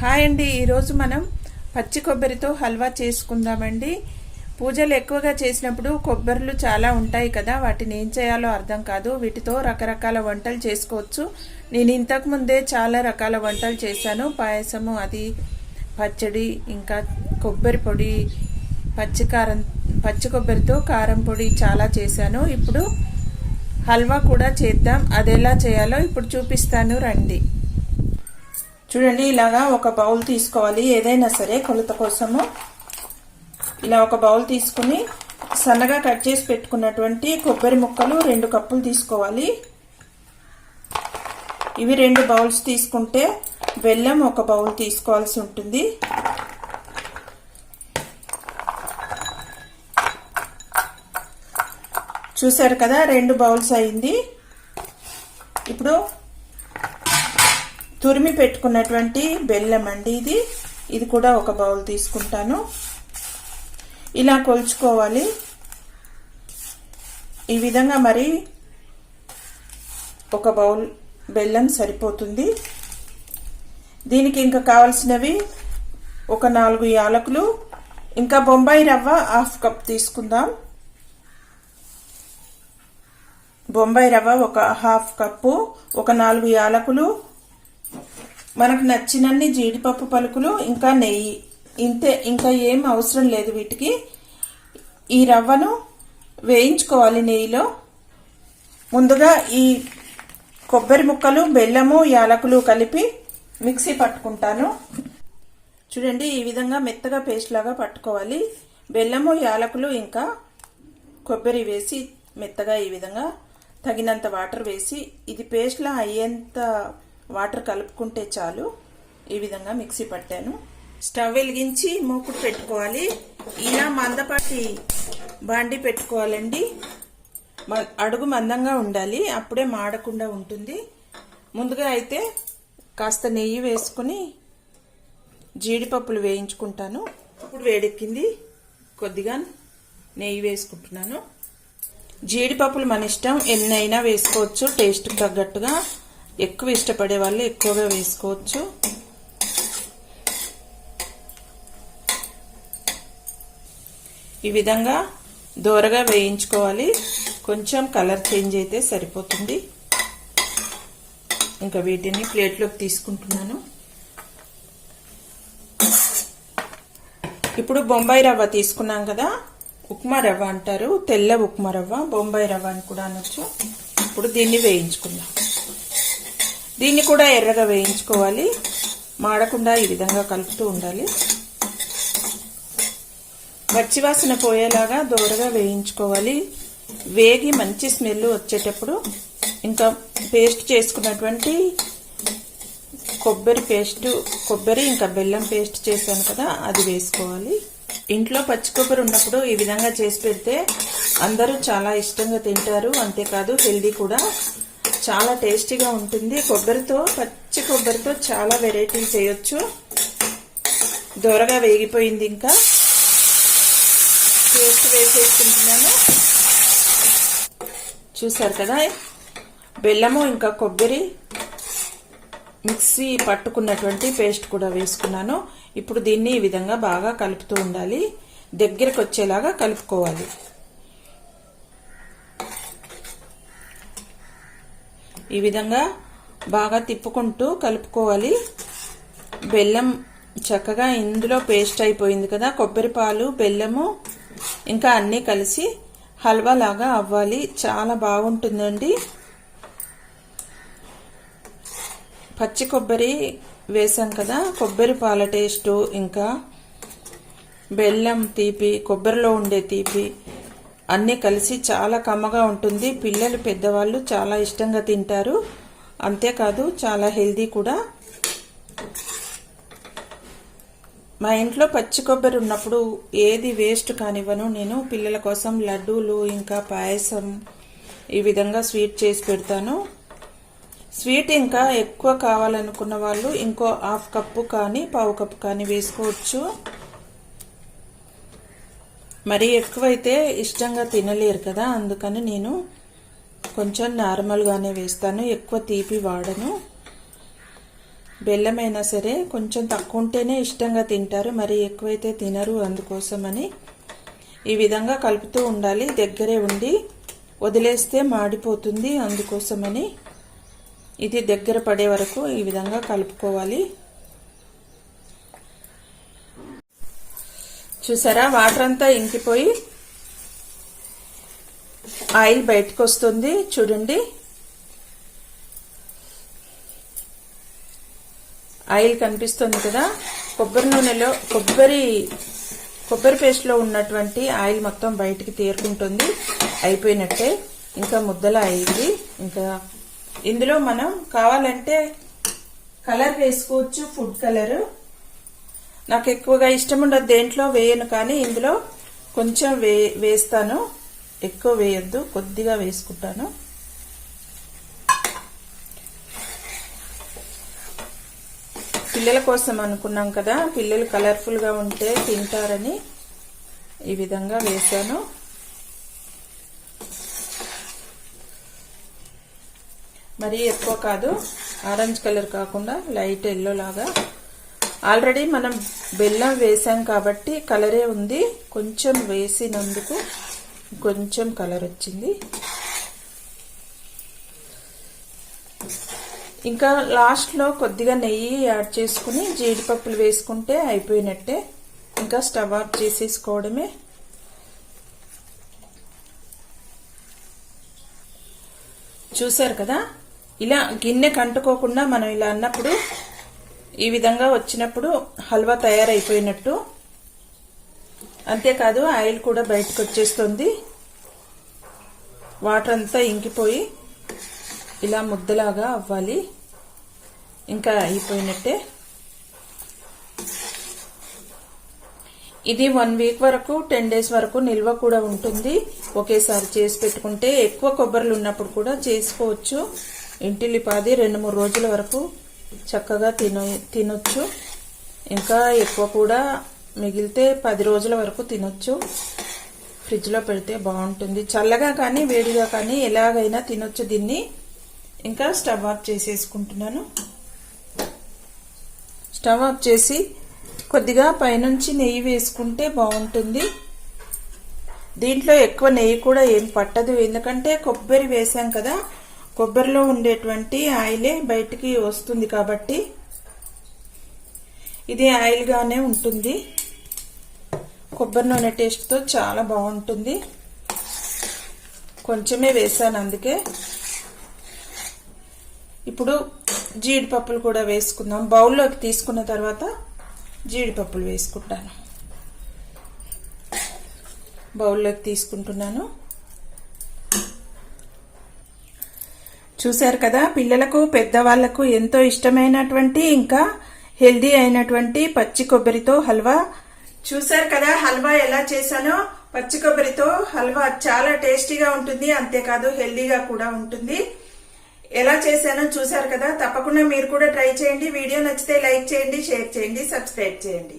Hi అండి. ఈరోజు మనం పచ్చి కొబ్బరితో హల్వా చేసుకుందామండి. పూజలు ఎక్కువగా చేసినప్పుడు కొబ్బరిలు చాలా ఉంటాయి కదా వాటిని ఏం చేయాలో అర్థం కాదు. వీటితో రకరకాల వంటలు చేసుకోవచ్చు. నేను ఇంతకుముందే చాలా రకాల వంటలు చేశాను. పాయసము అది పచ్చడి ఇంకా కొబ్బరి పొడి పచ్చి కారం పచ్చి కొబ్బరితో కారం పొడి చాలా చేశాను. ఇప్పుడు హల్వా కూడా చేద్దాం. అది ఎలా చేయాలో ఇప్పుడు చూపిస్తాను. రండి. చూడండి ఇలాగా ఒక బౌల్ తీసుకోవాలి. ఏదైనా సరే కొలత కోసము. ఇలా ఒక బౌల్ తీసుకుని సన్నగా కట్ చేసి పెట్టుకున్నటువంటి కొబ్బరి ముక్కలు రెండు కప్పులు తీసుకోవాలి. ఇవి రెండు బౌల్స్ తీసుకుంటే బెల్లం ఒక బౌల్ తీసుకోవాల్సి ఉంటుంది. చూసారు కదా రెండు బౌల్స్ అయింది. ఇప్పుడు తురిమి పెట్టుకున్నటువంటి బెల్లం అండి ఇది. ఇది కూడా ఒక బౌల్ తీసుకుంటాను. ఇలా కొలుచుకోవాలి. ఈ విధంగా మరి ఒక బౌల్ బెల్లం సరిపోతుంది. దీనికి ఇంకా కావలసినవి ఒక నాలుగు యాలకులు ఇంకా బొంబాయి రవ్వ హాఫ్ కప్ తీసుకుందాం. బొంబాయి రవ్వ ఒక హాఫ్ కప్పు ఒక నాలుగు యాలకులు మనకు నచ్చినన్ని జీడిపప్పు పలుకులు ఇంకా నెయ్యి. ఇంతే ఇంకా ఏం అవసరం లేదు వీటికి. ఈ రవ్వను వేయించుకోవాలి నెయ్యిలో. ముందుగా ఈ కొబ్బరి ముక్కలు బెల్లము యాలకులు కలిపి మిక్సీ పట్టుకుంటాను. చూడండి ఈ విధంగా మెత్తగా పేస్ట్ లాగా పట్టుకోవాలి. బెల్లము యాలకులు ఇంకా కొబ్బరి వేసి మెత్తగా ఈ విధంగా తగినంత వాటర్ వేసి ఇది పేస్ట్లా అయ్యేంత వాటర్ కలుపుకుంటే చాలు. ఈ విధంగా మిక్సీ పట్టాను. స్టవ్ వెలిగించి మూకుడు పెట్టుకోవాలి. ఇలా మందపాటి బాండి పెట్టుకోవాలండి. అడుగు మందంగా ఉండాలి. అప్పుడే మాడకుండా ఉంటుంది. ముందుగా అయితే కాస్త నెయ్యి వేసుకుని జీడిపప్పులు వేయించుకుంటాను. ఇప్పుడు వేడెక్కింది. కొద్దిగా నెయ్యి వేసుకుంటున్నాను. జీడిపప్పులు మన ఇష్టం. ఎన్నైనా వేసుకోవచ్చు. టేస్ట్కి తగ్గట్టుగా. ఎక్కువ ఇష్టపడే వాళ్ళు ఎక్కువగా వేసుకోవచ్చు. ఈ విధంగా దూరగా వేయించుకోవాలి. కొంచెం కలర్ చేంజ్ అయితే సరిపోతుంది. ఇంకా వీటిని ప్లేట్లోకి తీసుకుంటున్నాను. ఇప్పుడు బొంబాయి రవ్వ తీసుకున్నాం కదా ఉప్మా రవ్వ అంటారు తెల్ల ఉప్మా రవ్వ బొంబాయి రవ్వ అని కూడా అనొచ్చు. ఇప్పుడు దీన్ని వేయించుకుందాం. దీన్ని కూడా ఎర్రగా వేయించుకోవాలి. మాడకుండా ఈ విధంగా కలుపుతూ ఉండాలి. పచ్చివాసన పోయేలాగా దూరగా వేయించుకోవాలి. వేగి మంచి స్మెల్ వచ్చేటప్పుడు ఇంకా పేస్ట్ చేసుకున్నటువంటి కొబ్బరి పేస్ట్ కొబ్బరి ఇంకా బెల్లం పేస్ట్ చేశాను కదా అది వేసుకోవాలి. ఇంట్లో పచ్చి కొబ్బరి ఉన్నప్పుడు ఈ విధంగా చేసి పెడితే అందరూ చాలా ఇష్టంగా తింటారు. అంతేకాదు హెల్దీ కూడా. చాలా టేస్టీగా ఉంటుంది. కొబ్బరితో పచ్చి కొబ్బరితో చాలా వెరైటీలు చేయొచ్చు. దూరగా వేగిపోయింది ఇంకా. పేస్ట్ వేసేసుకుంటున్నాను. చూసారు కదా? బెల్లము ఇంకా కొబ్బరి మిక్సీ పట్టుకున్నటువంటి పేస్ట్ కూడా వేసుకున్నాను. ఇప్పుడు దీన్ని ఈ విధంగా బాగా కలుపుతూ ఉండాలి. దగ్గరకు వచ్చేలాగా కలుపుకోవాలి. ఈ విధంగా బాగా తిప్పుకుంటూ కలుపుకోవాలి. బెల్లం చక్కగా ఇందులో పేస్ట్ అయిపోయింది కదా కొబ్బరి పాలు బెల్లము ఇంకా అన్నీ కలిసి హల్వా లాగా అవ్వాలి. చాలా బాగుంటుందండి. పచ్చి కొబ్బరి వేసాం కదా కొబ్బరి పాల టేస్టు ఇంకా బెల్లం తీపి కొబ్బరిలో ఉండే తీపి అన్నీ కలిసి చాలా కమ్మగా ఉంటుంది. పిల్లలు పెద్దవాళ్ళు చాలా ఇష్టంగా తింటారు. అంతేకాదు చాలా హెల్దీ కూడా. మా ఇంట్లో పచ్చి కొబ్బరి ఉన్నప్పుడు ఏది వేస్ట్ కానివ్వను. నేను పిల్లల కోసం లడ్డూలు ఇంకా పాయసం ఈ విధంగా స్వీట్ చేసి పెడతాను. స్వీట్ ఇంకా ఎక్కువ కావాలనుకున్న వాళ్ళు ఇంకో హాఫ్ కప్పు కానీ పావు కప్పు కానీ వేసుకోవచ్చు. మరీ ఎక్కువైతే ఇష్టంగా తినలేరు కదా అందుకని నేను కొంచెం నార్మల్గానే వేస్తాను. ఎక్కువ తీపి వాడను. బెల్లమైనా సరే కొంచెం తక్కువ ఉంటేనే ఇష్టంగా తింటారు మరి ఎక్కువైతే తినరు అందుకోసమని. ఈ విధంగా కలుపుతూ ఉండాలి దగ్గరే ఉండి వదిలేస్తే మాడిపోతుంది అందుకోసమని. ఇది దగ్గర పడే వరకు ఈ విధంగా కలుపుకోవాలి. చూసారా? వాటర్ అంతా ఇంకిపోయి ఆయిల్ బయటకు వస్తుంది చూడండి. ఆయిల్ కనిపిస్తుంది కదా? కొబ్బరి నూనెలో కొబ్బరి కొబ్బరి పేస్ట్లో ఉన్నటువంటి ఆయిల్ మొత్తం బయటికి తీరుకుంటుంది. అయిపోయినట్టే. ఇంకా ముద్దలా అయింది. ఇంకా ఇందులో మనం కావాలంటే కలర్ వేసుకోవచ్చు ఫుడ్ కలర్. నాకు ఎక్కువగా ఇష్టం ఉండదు దేంట్లో వేయను కానీ ఇందులో కొంచెం వే వేస్తాను. ఎక్కువ వేయద్దు కొద్దిగా వేసుకుంటాను. పిల్లల కోసం అనుకున్నాం కదా పిల్లలు కలర్ఫుల్గా ఉంటే తింటారని ఈ విధంగా వేసాను మరీ ఎక్కువ కాదు ఆరెంజ్ కలర్ కాకుండా లైట్ ఎల్లో లాగా ఆల్రెడీ మనం బెల్లం వేసాం కాబట్టి కలరే ఉంది. కొంచెం వేసినందుకు కొంచెం కలర్ వచ్చింది. ఇంకా లాస్ట్లో కొద్దిగా నెయ్యి యాడ్ చేసుకుని జీడిపప్పులు వేసుకుంటే అయిపోయినట్టే. ఇంకా స్టవ్ ఆఫ్ చేసేసుకోవడమే. చూసారు కదా? ఇలా గిన్నె కంటుకోకుండా మనం ఇలా అన్నప్పుడు ఈ విధంగా వచ్చినప్పుడు హల్వా తయారైపోయినట్టు. అంతేకాదు ఆయిల్ కూడా బయటకు వచ్చేస్తుంది. వాటర్ అంతా ఇంకిపోయి ఇలా ముద్దలాగా అవ్వాలి. ఇంకా అయిపోయినట్టే. ఇది వన్ వీక్ వరకు టెన్ డేస్ వరకు నిల్వ కూడా ఉంటుంది. ఒకేసారి చేసి పెట్టుకుంటే ఎక్కువ కొబ్బరిలు ఉన్నప్పుడు కూడా చేసుకోవచ్చు. ఇంటిల్లిపాది రెండు మూడు రోజుల వరకు చక్కగా తిన తినొచ్చు. ఇంకా ఎక్కువ కూడా మిగిలితే పది రోజుల వరకు తినొచ్చు. ఫ్రిడ్జ్లో పెడితే బాగుంటుంది. చల్లగా కానీ వేడిగా కానీ ఎలాగైనా తినొచ్చు దీన్ని. ఇంకా స్టవ్ ఆఫ్ చేసేసుకుంటున్నాను. స్టవ్ ఆఫ్ చేసి కొద్దిగా పైనుంచి నెయ్యి వేసుకుంటే బాగుంటుంది. దీంట్లో ఎక్కువ నెయ్యి కూడా ఏం పట్టదు. ఎందుకంటే కొబ్బరి వేసాం కదా కొబ్బరిలో ఉండేటువంటి ఆయిలే బయటికి వస్తుంది కాబట్టి ఇది ఆయిల్గానే ఉంటుంది. కొబ్బరి నూనె టేస్ట్తో చాలా బాగుంటుంది. కొంచెమే వేసాను అందుకే. ఇప్పుడు జీడిపప్పులు కూడా వేసుకుందాం. బౌల్లోకి తీసుకున్న తర్వాత జీడిపప్పులు వేసుకుంటాను. బౌల్లోకి తీసుకుంటున్నాను. చూశారు కదా పిల్లలకు పెద్దవాళ్ళకు ఎంతో ఇష్టమైనటువంటి ఇంకా హెల్దీ అయినటువంటి పచ్చి కొబ్బరితో హల్వా. చూశారు కదా హల్వా ఎలా చేశానో? పచ్చి కొబ్బరితో హల్వా చాలా టేస్టీగా ఉంటుంది అంతేకాదు హెల్దీగా కూడా ఉంటుంది. ఎలా చేశానో చూశారు కదా తప్పకుండా మీరు కూడా ట్రై చేయండి. వీడియో నచ్చితే లైక్ చేయండి షేర్ చేయండి సబ్స్క్రైబ్ చేయండి.